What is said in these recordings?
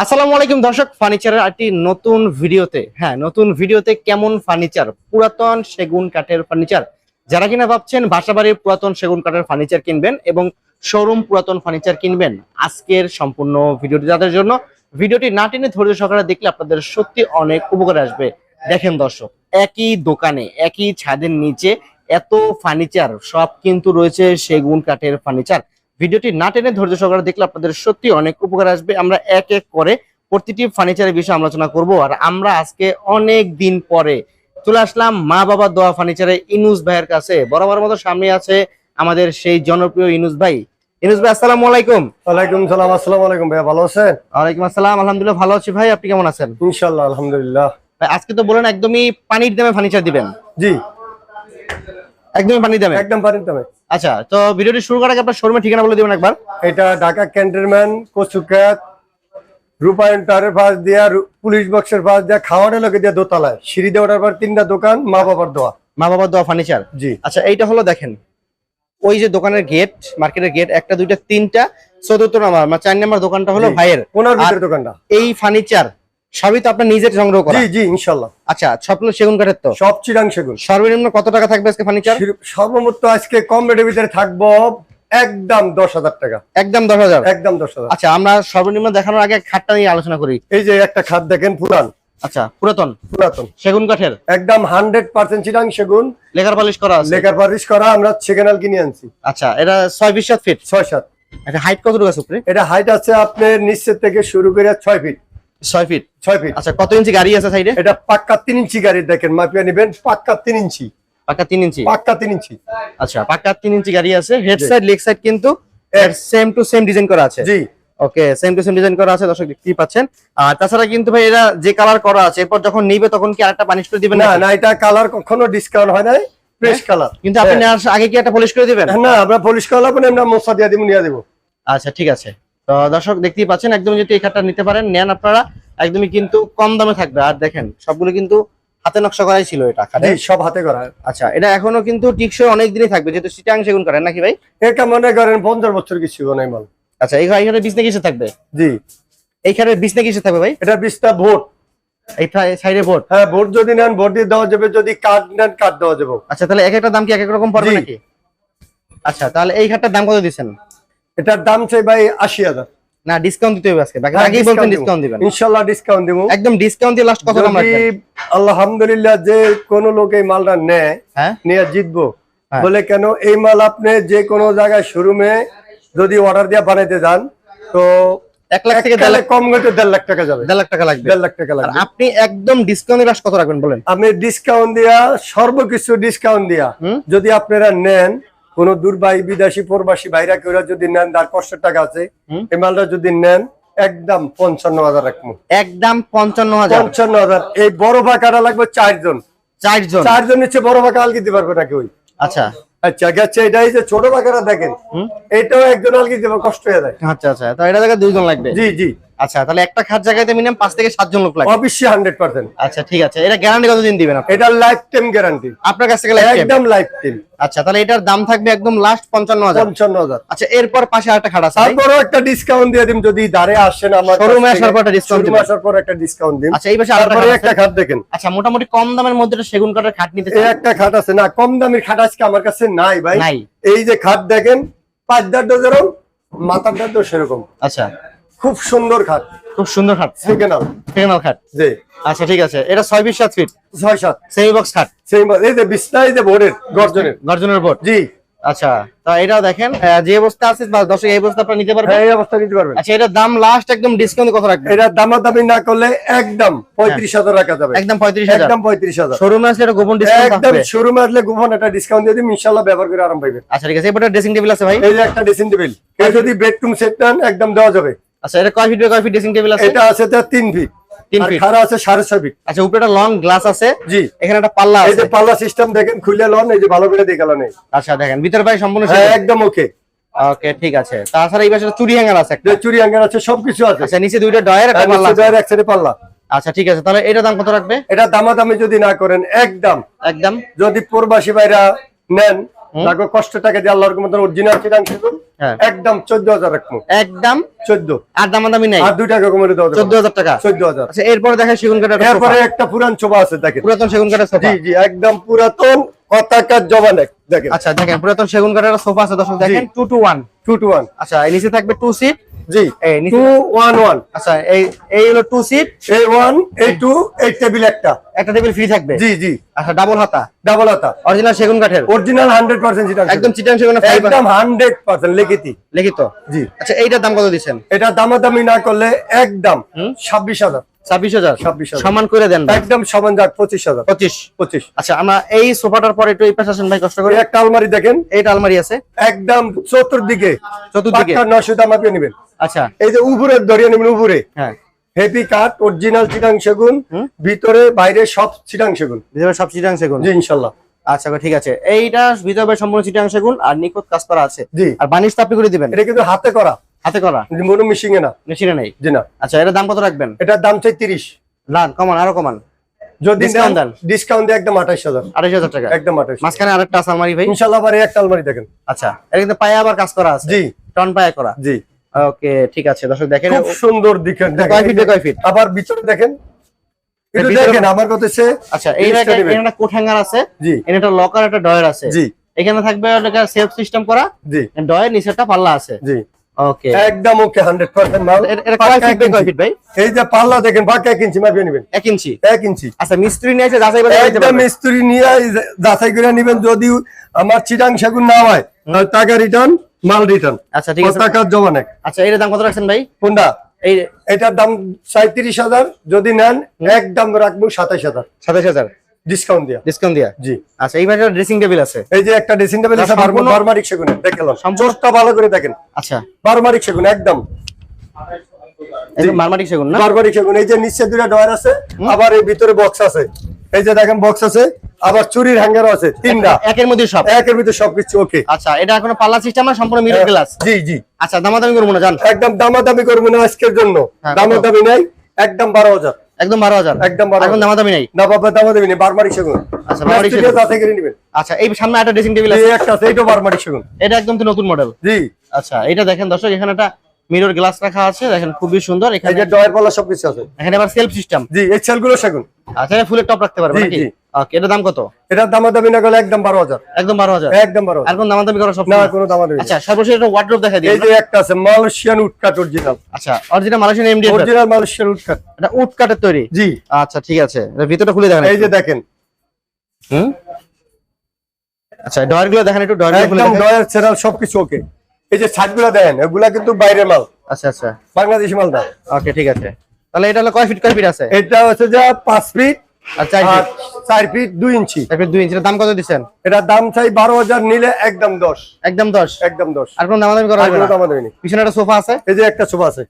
আসসালামু আলাইকুম দর্শক, ফার্নিচারের একটি নতুন ভিডিওতে। হ্যাঁ নতুন ভিডিওতে কেমন ফার্নিচার? পুরাতন সেগুন কাঠের ফার্নিচার। যারা কিনা ভাবছেন বাসাবাড়ির পুরাতন সেগুন কাঠের ফার্নিচার কিনবেন এবং শোরুম পুরাতন ফার্নিচার কিনবেন, আজকের সম্পূর্ণ ভিডিওটি তাদের জন্য। ভিডিওটি না টেনে ধৈর্য সহকারে দেখলে আপনাদের সত্যি অনেক উপকারে আসবে। দেখেন দর্শক, একই দোকানে, একই ছাদের নিচে এত ফার্নিচার, সব কিন্তু রয়েছে সেগুন কাঠের ফার্নিচার। ভিডিওটি না টেনে ধৈর্য সহকারে দেখলে আপনাদের সত্যি অনেক উপকার আসবে। আমরা এক এক করে প্রতিটি ফার্নিচারের বিষয়ে আলোচনা করব আর আমরা আজকে অনেক দিন পরে চলে আসলাম মা বাবা দোয়া ফার্নিচারে ইনুস ভাইয়ের কাছে। বরাবর মতো সামনে আছে আমাদের সেই জনপ্রিয় ইনুস ভাই। ইনুস ভাই আসসালামু আলাইকুম। ওয়ালাইকুম সালাম আসসালামু আলাইকুম ভাইয়া ভালো আছেন? ওয়ালাইকুম আসসালাম আলহামদুলিল্লাহ ভালো আছি ভাই আপনি কেমন আছেন? ইনশাল্লাহ আলহামদুলিল্লাহ। আজকে তো বলেন একদমই পানির দামে ফার্নিচার দিবেন। জি। একদমই পানির দামে? একদম পারেন তুমি আচ্ছা তো ভিডিওটি শুরু করার আগে আপনার শোরুমের ঠিকানা বলে দিবেন একবার। এটা ঢাকা ক্যান্টনমেন্ট কচুকাত রূপায়ণ টাওয়ারের পাশ দিয়া পুলিশ বক্সের পাশ দিয়া খাওয়ারের লোকে দিয়া দোতলায়। সিঁড়ি দিয়ে ওঠার পর তিনটা দোকান মা বাবার দোয়া। মা বাবার দোয়া ফার্নিচার? জি। আচ্ছা এইটা হলো দেখেন ওই যে দোকানের গেট মার্কেটের গেট একটা দুইটা তিনটা চতুর্থ নাম্বার মানে চার নাম্বার দোকানটা হলো ভাইয়ের। কোনার দোকানটা। এই ফার্নিচার সবই তো আপনার নিজের সংগ্রহ করা। জি জি ইনশাল্লাহ আচ্ছা স্বপ্ন সেগুন কাঠের তো। সব চিরাং সেগুন। সর্বনিম্ন কত টাকা থাকবে আজকে ফার্নিচার সর্বমোট আজকে কম রেটের ভিতরে থাকব একদম দশ হাজার টাকা। একদম দশ হাজার? একদম দশ হাজার। আচ্ছা আমরা সর্বনিম্ন দেখানোর আগে খাটটা নিয়ে আলোচনা করি। এই যে একটা খাত দেখেন পুরান। আচ্ছা পুরাতন? পুরাতন। সেগুন কাঠের? একদম হান্ড্রেড পার্সেন্ট চিরাং সেগুন। লেখার পালিশ করা আছে। লেকার পারিশ করা আমরা সেকেন্ড কিনে আনছি। আচ্ছা এটা ছয় বিশ সাত ফিট? ছয় সাত। আচ্ছা হাইট কতটুকু আছে উপরে? এটা হাইট আছে আপনার নিচের থেকে শুরু করে ছয় ফিট। ছয় ফিট ছয় ফিট আচ্ছা কত ইঞ্চি গাড়ি আছে সাইডে? এটা পাক্কা তিন ইঞ্চি গাড়ি দেখেন মাপিয়া নিবেন পাক্কা তিন ইঞ্চি। পাক্কা তিন ইঞ্চি? পাক্কা তিন ইঞ্চি। আচ্ছা পাক্কা তিন ইঞ্চি গাড়ি আছে। হেড সাইড লেগ সাইড কিন্তু সেম টু সেম ডিজাইন করা আছে। জি। Okay same to same design করা আছে দর্শক দেখতেই পাচ্ছেন। আর তাছাড়া কিন্তু ভাই এরা যে কালার করা আছে এরপর যখন নিবে তখন কি আরেকটা পানিশ করে দিবেন না না এটা কালার কখনো ডিসকাউন্ট হয় নাই ফ্রেশ কালার কিন্তু আপনি আগে কি একটা পলিশ করে দিবেন? না আমরা পলিশ মানে আমরা মশা দিয়ে দিব নিয়ে দেবো। আচ্ছা ঠিক আছে। তো দর্শক দেখতেই পাচ্ছেন একদম যদি এই খাটটা নিতে পারেন নেন আপনারা একদমই কিন্তু কম দামে থাকবে। আর দেখেন সবগুলো কিন্তু হাতে নকশা করাই ছিল এটা খাটে। সব হাতে করা। আচ্ছা এটা এখনও কিন্তু টিকসই অনেক দিনই থাকবে যেহেতু সিটাং সেগুন করেন নাকি ভাই? এটা মনে করেন পঞ্চাশ বছর কিছু নাই মাল। আচ্ছা এই এইখানে বিছনা কিসে থাকবে? জি। এইখানে বিছনা কিসে থাকবে ভাই? এটা বিশটা ভোট। এই সাইডে বোর্ড হ্যাঁ ভোট যদি নেন ভোট দিয়ে দেওয়া যাবে যদি কার্ড নেন কার্ড দেওয়া যাবে। আচ্ছা তাহলে এক একটা দাম কি এক এক রকম পড়বে নাকি? আচ্ছা তাহলে এই খাটটার দাম কত দিচ্ছেন? এটার দাম চাই ভাই আশি হাজার। না ডিসকাউন্ট দিতে হবে আজকে। বাকি হ্যাঁ, আগেই বলতেন ডিসকাউন্ট দিবেন। ইনশাল্লাহ ডিসকাউন্ট দিব। একদম ডিসকাউন্ট দিয়ে লাস্ট যদি রাখবেন আলহামদুলিল্লাহ যে কোন লোক এই মালটা নেয় হ্যাঁ? নিয়ে জিতবো। হ্যাঁ। বলে কেন এই মাল আপনি যে কোনো জায়গায় শোরুমে যদি অর্ডার দিয়ে বানাইতে যান তো এক লাখ থেকে দেড় লাখ কম গেতে দেড় লাখ টাকা যাবে। দেড় লাখ টাকা লাগবে। দেড় লাখ টাকা লাগবে। আপনি একদম ডিসকাউন্ট লাস্ট কত রাখবেন বলেন। আপনি ডিসকাউন্ট দিয়া সর্বকিছু ডিসকাউন্ট দিয়া যদি আপনারা নেন কোন দুর্বাই বিদেশি প্রবাসী ভাইরা কেউ যদি নেন তার কষ্টের টাকা আছে এই মালটা যদি নেন একদম পঞ্চান্ন হাজার রাখব একদম পঞ্চান্ন হাজার পঞ্চান্ন হাজার এই বড় ভাকাটা লাগবে চারজন। চারজন? চারজন নিচ্ছে বড় ভাকা আলগি দিতে পারবে না কেউ আচ্ছা। আচ্ছা গেছে এটাই যে ছোট বাঘেরা দেখেন। এটাও একজন আলগি দেবে কষ্ট হয়ে যায়। আচ্ছা আচ্ছা। তো এটা জায়গায় দুইজন লাগবে? জি জি। আচ্ছা তাহলে একটা খাট জায়গাতে মিনিমাম পাঁচ থেকে সাতজন লোক লাগবে অবশ্যই হান্ড্রেড পার্সেন্ট আচ্ছা ঠিক আছে। এটা গ্যারান্টি কতদিন দিবেন আপনি? এটা লাইফ টাইম গ্যারান্টি আপনার কাছ থেকে? একদম লাইফ টাইম আচ্ছা তাহলে এটার দাম থাকবে একদম লাস্ট পঞ্চান্ন হাজার। পঞ্চান্ন হাজার। আচ্ছা এরপর পাশে আরেকটা খাট আছে? তারপরও একটা ডিসকাউন্ট দিয়ে দিন যদি দাঁড়ে আসেন আমার এ আসার পর একটা শোরুমে দিবেন। আসার পর একটা ডিসকাউন্ট দিন আচ্ছা এই পাশে আরেকটা একটা। খাট দেখেন। আচ্ছা মোটামুটি কম দামের মধ্যে একটা সেগুন কাঠের খাট নিতে চাই। একটা খাট আছে না কম দামের খাট আজকে আমার কাছে নাই ভাই। এই যে খাট দেখেন পাঁচ দাঁড় যেরকম মাথার দাঁড় সেরকম। আচ্ছা। খুব সুন্দর খাট। খুব সুন্দর খাট। সেকেনাল সেকেন্ড খাট। জি। আচ্ছা ঠিক আছে। এটা ছয় বিশ সাত ফিট। ছয় সাত। সেমি বক্স খাট। সেই মা- এই যে বিছনা এই যে বোর্ডের গর্জনের। গর্জনের বোর্ড। জি। আচ্ছা তা এটা দেখেন যে অবস্থা আছে বা দর্শক এই অবস্থা আপনারা নিতে পারবেন? হ্যাঁ এই অবস্থা নিতে পারবেন। আচ্ছা এটার দাম লাস্ট একদম ডিসকাউন্ট কত রাখবেন? এটা দামাদামি না করলে একদম পঁয়ত্রিশ হাজার রাখা যাবে। একদম পঁয়ত্রিশ হাজার। একদম পঁয়ত্রিশ হাজার। শোরুমে আসলে এটা গোপন ডিসকাউন্ট থাকবে? একদম শোরুমে আসলে গোপন একটা ডিসকাউন্ট দিয়ে দিন ইনশাল্লাহ ব্যবহার করে আরাম পাইবেন আচ্ছা ঠিক আছে। এরপর ড্রেসিং টেবিল আছে ভাই। এই যে একটা ড্রেসিং টেবিল কেউ যদি বেডরুম সেট নেন একদম দেওয়া যাবে। আচ্ছা এটা কয় ফিট কয় ফিট ড্রেসিং টেবিল আছে? এটা আছে তার তিন ফিট তিন আর feet। খাড়া আছে সাড়ে ছয় ফিট আচ্ছা উপরে একটা লং গ্লাস আছে। জি। এখানে একটা পাল্লা এই যে পাল্লা সিস্টেম দেখেন খুলে লন এই যে ভালো করে দিয়ে গেল নেই আচ্ছা দেখেন ভিতর ভাই সম্পূর্ণ হ্যাঁ একদম ওকে ওকে ঠিক আছে। তাছাড়া এই পাশে চুরি হ্যাঙ্গার আছে একটা। চুরি আঙ্গার আছে সবকিছু আছে। আচ্ছা নিচে দুইটা ডয়ার একটা পাল্লা নিচে আছে। দেওয়ার এক সাইডে পাল্লা। আচ্ছা ঠিক আছে। তাহলে এটা দাম কত রাখবে? এটা দামাদামি যদি না করেন একদম। একদম। যদি প্রবাসী ভাইরা নেন লাগবে কষ্ট টাকা দিয়ে আল্লাহর মতন অরিজিনাল চিরাং সেগুন একদম চোদ্দ হাজার রাখব একদম চোদ্দ। আর দামাদামি নাই। আর দুই টাকা কমে দেওয়া চোদ্দ হাজার টাকা। চোদ্দ হাজার আচ্ছা এরপরে দেখা সেগুন একটা এরপরে একটা পুরান ছোবা আছে দেখেন। পুরাতন সেগুন সোফা। জি জি একদম পুরাতন কথাকার জবানে দেখেন। আচ্ছা দেখেন পুরাতন সেগুন একটা সোফা আছে দর্শক দেখেন। Two two one two two one আচ্ছা এই নিচে থাকবে টু সিট জি। টু ওয়ান ওয়ান আচ্ছা এই এই হলো টু সিট এই ওয়ান এই টু এই টেবিল একটা। একটা টেবিল ফ্রি থাকবে? জি জি। আচ্ছা ডাবল হাতা? ডাবল হাতা। অরিজিনাল সেগুন কাঠের? অরিজিনাল হান্ড্রেড পার্সেন্ট একদম চিটাং ফাইবার একদম হান্ড্রেড পার্সেন্ট লিখিতি। লিখিত? জি। আচ্ছা এইটার দাম কত দিচ্ছেন? এটা দামাদামি না করলে একদম হুম? ছাব্বিশ হাজার। ছাব্বিশ হাজার? 26,000 সমান করে দেন একদম সমান যাক পঁচিশ হাজার। পঁচিশ। পঁচিশ। আচ্ছা আমরা এই সোফাটার পরে একটু এই পাশে আসেন ভাই কষ্ট করে। একটা আলমারি দেখেন। এইটা আলমারি আছে? একদম চতুর্দিকে। চতুর্দিকে। নশো দাম আপনি নেবেন। আচ্ছা। এই যে উপরে ধরিয়ে নেবেন উপরে। হ্যাঁ। হেভি কাঠ অরিজিনাল চিটাং সেগুন ভিতরে বাইরে সব চিটাং সেগুন। ভিতরে সব চিটাং সেগুন? জি ইনশাল্লাহ। আচ্ছা ঠিক আছে। এইটা ভিতরে সম্পূর্ণ চিটাং সেগুন আর নিখুঁত কাজ করা আছে। জি। আর বানিশ তো আপনি করে দিবেন? এটা কিন্তু হাতে করা। হাতে করা? মনো না। মেশিনে নেই? জি না। আচ্ছা এটার দাম কত রাখবেন? এটার দাম চাই তিরিশ। লান কমান আরও কমান। যদি দেন। ডিসকাউন্ট দিয়ে একদম টাকা। একদম আঠাশ মাঝখানে আরেকটা আলমারি ভাই। ইনশাল্লাহ আবার একটা আলমারি দেখেন। আচ্ছা এটা কিন্তু পায়ে আবার কাজ করা আছে। জি। টন পায়ে করা। জি। ওকে ঠিক আছে দর্শক দেখেন খুব সুন্দর দেখেন কয় ফিট কয় ফিট? আবার ভিতরে দেখেন। একটু দেখেন আমার কথা হচ্ছে আচ্ছা এই জিনিসটা কোট হ্যাঙ্গার আছে জি। এখানে একটা লকার একটা ডয়ার আছে। জি। এখানে থাকবে সেলফ সিস্টেম করা। জি। ডয়ের নিচেরটা পাল্লা আছে। জি। ওকে। একদম ওকে মাল। এটা কয় ফিট বাই কয় ফিট ভাই? এই যে পাল্লা দেখেন ইঞ্চি মাপিয়ে নেবেন। ইঞ্চি? আচ্ছা মিস্ত্রি নিয়ে এসে যাচাই একদম মিস্ত্রি নিয়ে যাচাই করে নেবেন যদি আমার চিটাং সেগুন না হয় টাকা রিটার্ন মাল রিটার্ন আচ্ছা ঠিক আছে। টাকার জমা নেই আচ্ছা এর দাম কত রাখছেন ভাই? কোনটা? এই এটার দাম সাঁত্রিশ হাজার যদি নেন এক দাম রাখব সাতাশ হাজার। সাতাশ হাজার? ডিসকাউন্ট দিয়া। ডিসকাউন্ট দিয়া? জি। আচ্ছা এইবার ড্রেসিং টেবিল আছে। এই যে একটা ড্রেসিং টেবিল আছে বারমারিক সেগুনের দেখলাম সম্পূর্ণ- ভালো করে দেখেন। আচ্ছা। বারমারিক সেগুন একদম। এই সেগুন না? বারবারিক সেগুন এই যে নিচে দুটা ডয়ার আছে আবার এই ভিতরে বক্স আছে। এই যে দেখেন বক্স আছে আবার চুরির হ্যাঙ্গার আছে তিনটা। একের মধ্যে সব? একের ভিতরে সবকিছু ওকে আচ্ছা এটা এখনও পাল্লা সিস্টেম না সম্পূর্ণ মিরর গ্লাস জি জি। আচ্ছা দামাদামি করব না জান একদম দামাদামি করব না আজকের জন্য। হ্যাঁ, দামাদামি নাই একদম বারো হাজার। একদম বারো হাজার? একদম 12,000 এখন দামাদামি নাই? না বাবা দামাদামি নেই বারমারিক সেগুন। আচ্ছা, বারমারিক সেগুন। যাচাই করে নেবেন। আচ্ছা এই সামনে একটা ড্রেসিং টেবিল আছে। এই একটা আছে এইটা বারমারিক সেগুন। এটা একদম তো নতুন মডেল জি। আচ্ছা এটা দেখেন দর্শক এখানে একটা মিরর গ্লাস রাখা আছে দেখেন খুবই সুন্দর। এখানে যে ডয়ার পাল্লা সবকিছু আছে। এখানে আবার সেলফ সিস্টেম জি এই সেলগুলো সেগুন। আচ্ছা এটা ফুলের টপ রাখতে পারবে নাকি? ওকে এটা দাম কত? এটার দামাদামি না করলে একদম বারো হাজার। একদম বারো হাজার। একদম বারো আর হাজার কোন দামাদামি করা সব না কোনো দামাদামি নেই। আচ্ছা সর্বশেষ একটা ওয়ার্ড্রোব দেখা দিই। এই যে একটা আছে মালয়েশিয়ান উটকাট অরিজিনাল আচ্ছা original Malaysian MD original Malaysian উটকাট এটা উড কাঠের তৈরি? জি। আচ্ছা ঠিক আছে। এটা ভিতরটা খুলে দেখেন এই যে দেখেন। হুম? আচ্ছা ডয়ারগুলো দেখেন একটু ডয়ার একদম দেখেন। ডয়ার সেরাল সবকিছু ওকে এই যে ছাদগুলো দেন এগুলা কিন্তু বাইরের মাল। আচ্ছা আচ্ছা। বাংলাদেশি মাল না ওকে ঠিক আছে। তাহলে এটা হলো কয় ফিট কয় ফিট আছে? এটা হচ্ছে যে পাঁচ ফিট আর চার আর ফিট? চার ফিট দুই ইঞ্চি। চার ফিট দুই ইঞ্চির দাম কত দিচ্ছেন? এটার দাম চাই বারো হাজার নিলে একদম দশ। একদম দশ? একদম দশ। আর কোন দামাদামি করা হবে না? দামাদামি নেই। পিছনে একটা সোফা আছে? এই যে একটা সোফা আছে।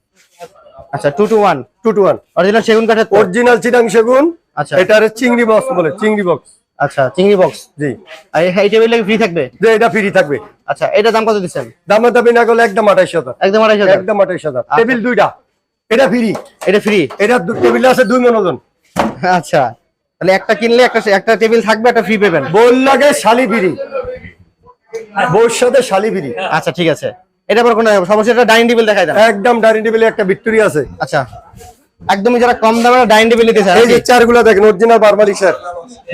আচ্ছা two two one two two one original সেগুন কাঠের অরিজিনাল চিটাং সেগুন। আচ্ছা। এটার চিংড়ি বক্স বলে চিংড়ি বক্স আচ্ছা চিংড়ি বক্স জি। আর এই- এই টেবিল ফ্রি থাকবে? যে এটা ফ্রি থাকবে। আচ্ছা এটা দাম কত দিচ্ছেন? দামে দাবি না করলে একদম আঠাইশ হাজার। একদম আড়াইশ হাজার? একদম আঠাইশ হাজার। টেবিল দুইটা। এটা ফ্রি এটা ফ্রি এটা টেবিল আছে দুই মন ওজন। আচ্ছা। তাহলে একটা কিনলে একটা একটা টেবিল থাকবে একটা ফ্রি পাবেন? বল লাগে শালি ফ্রি বউর সাথে শালি ফ্রি আচ্ছা ঠিক আছে। এটা আবার কোন সর্বশেষ একটা ডাইনিং টেবিল দেখাই দেন। একদম ডাইনিং টেবিলে একটা ভিক্টোরি আছে। আচ্ছা। একদমই যারা কম দামে ডাইনিং টেবিল নিতে চায় এই যে? চেয়ারগুলো দেখেন অরিজিনাল বারমালিক স্যার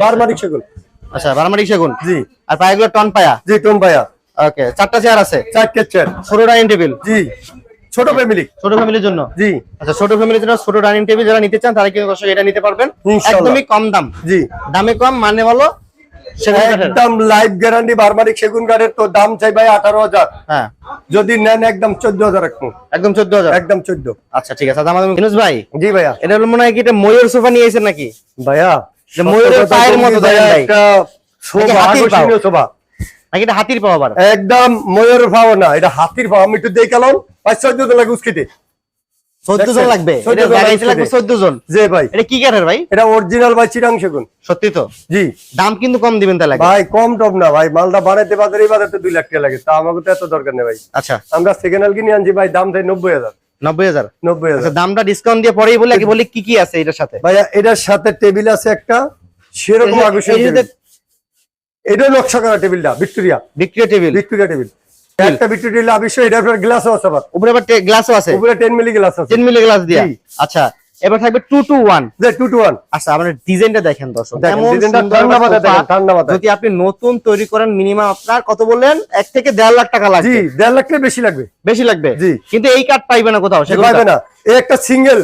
বারমালিক সেগুন। আচ্ছা বারামাটি সেগুন? জি। আর পায়েগুলো টন পায়া? জি টন পায়া। ওকে চারটা চেয়ার আছে? চারটে চেয়ার ছোট ডাইনিং টেবিল? জি। ছোট ফ্যামিলি ছোট ফ্যামিলির জন্য? জি। আচ্ছা ছোট ফ্যামিলির জন্য ছোট ডাইনিং টেবিল যারা নিতে চান তারা কিন্তু এটা নিতে পারবেন। একদমই কম দাম। জি। দামে কম মানে কাঠের। একদম লাইফ গ্যারান্টি বারমালিক সেগুন কাঠের তো দাম চাই ভাই আঠারো হাজার। হ্যাঁ। যদি নেন একদম চোদ্দ হাজার একদম চোদ্দ হাজার? একদম চোদ্দ। আচ্ছা ঠিক আছে। দাম ইনুস ভাই। জি ভাইয়া। এটা হলো মনে হয় কি এটা ময়ূর সোফা নিয়ে এসেছেন নাকি? ভাইয়া ময়ূরের পায়ের মতো একটা শোভা, নাকি হাতির এটা পাওয়া একদম ময়ূর ভাও না এটা হাতির পাওয়া। আমি একটু দেখালাম পাঁচ জন লাগে উস্কিতে। চোদ্দ জন লাগবে। 14 এটা জন জায়গাইতে লাগবে। লাগবে চোদ্দ জন। যে ভাই। এটা কি কাঠের ভাই? এটা অরিজিনাল ভাই চিরাং সেগুন। সত্যি তো? জি। দাম কিন্তু কম দিবেন তাহলে ভাই কম টপ না ভাই। মালটা বানাইতে বাজারে বাজারে দুই লাখ টাকা লাগে। তা আমাকে তো এত দরকার নেই ভাই। আচ্ছা। আমরা সেকেন্ড হ্যান্ড কিনে আনছি ভাই দাম চাই নব্বই হাজার। নব্বই হাজার? নব্বই আচ্ছা হাজার দামটা ডিসকাউন্ট দিয়ে পরেই বলে বলি কি কি আছে এটার সাথে। ভাইয়া এটার সাথে টেবিল আছে একটা। সেরকম এই যে- আকর্ষণ এই এটা নকশা করা টেবিলটা Victoria. Victoria table Victoria table একটা এটার উপরে গ্লাসও আছে আবার। উপরে আবার গ্লাসও আছে? উপরে টেন মিলি গ্লাস আছে। টেন মিলি গ্লাস দিয়া? আচ্ছা এবার থাকবে টু টু ওয়ান যে টু টু ওয়ান আচ্ছা আপনার ডিজাইনটা দেখেন দর্শক। এমন দেখেন ঠান্ডা যদি আপনি নতুন তৈরি করেন মিনিমাম আপনার কত বললেন? এক থেকে দেড় লাখ টাকা জি লাগবে দেড় লাখ টাকা বেশি লাগবে। বেশি লাগবে? জি। কিন্তু এই কাঠ পাইবে না কোথাও সে সেগুন না। এই একটা সিঙ্গেল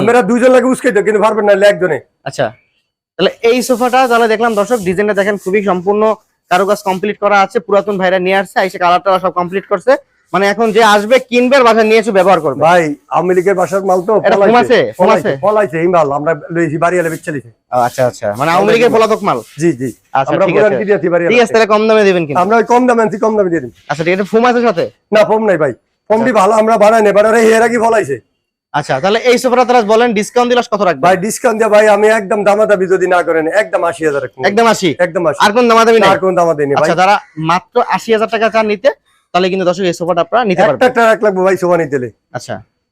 আমরা দুজন লাগে উস্কাই দেব কিন্তু পারবেন না একজনে। আচ্ছা তাহলে এই সোফাটা তাহলে দেখলাম দর্শক ডিজাইনটা দেখেন খুবই সম্পূর্ণ। কারুকাজ কমপ্লিট করা আছে পুরাতন ভাইরা নিয়ে আসছে এসে কালারটা সব কমপ্লিট করছে। মানে এখন যে আসবে কিনবে বাসায় নিয়ে এসে ব্যবহার করবে। ভাই আওয়ামী লীগের বাসার মাল তো? ফলাইছে। এই মাল আমরা লইছি বিচ্ছালিছে আচ্ছা আচ্ছা। মানে আওয়ামী লীগের পলাতক মাল? জি জি। আচ্ছা, আমরা আছে। কি দিয়েছি বাড়ি ঠিক আছে তাহলে কম দামে দিবেন কিন্তু। আমরা ওই কম দামে আনছি কম দামে দিয়ে দিন। আচ্ছা ঠিক আছে ফুম আছে সাথে? না ফোম নাই ভাই। ফোমটি ভালো আমরা বাড়াই নেই বাড়াই এর আগে ফলাইছে? আচ্ছা তাহলে এই সোফাটা তারা বলেন ডিসকাউন্ট দিলাস কত রাখবে? ভাই ডিসকাউন্ট দিয়ে ভাই আমি একদম দামাদামি যদি না করেন একদম আশি হাজার একদম আশি? একদম আশি। আর কোন দামাদামি না আর কোন দামাদামি নেই ভাই। আচ্ছা যারা মাত্র আশি হাজার টাকা চান নিতে তাহলে কিন্তু দর্শক এই সোফাটা আপনারা নিতে পারবেন। একটা একটা রাখ লাগবে ভাই সোফা নিতে আচ্ছা।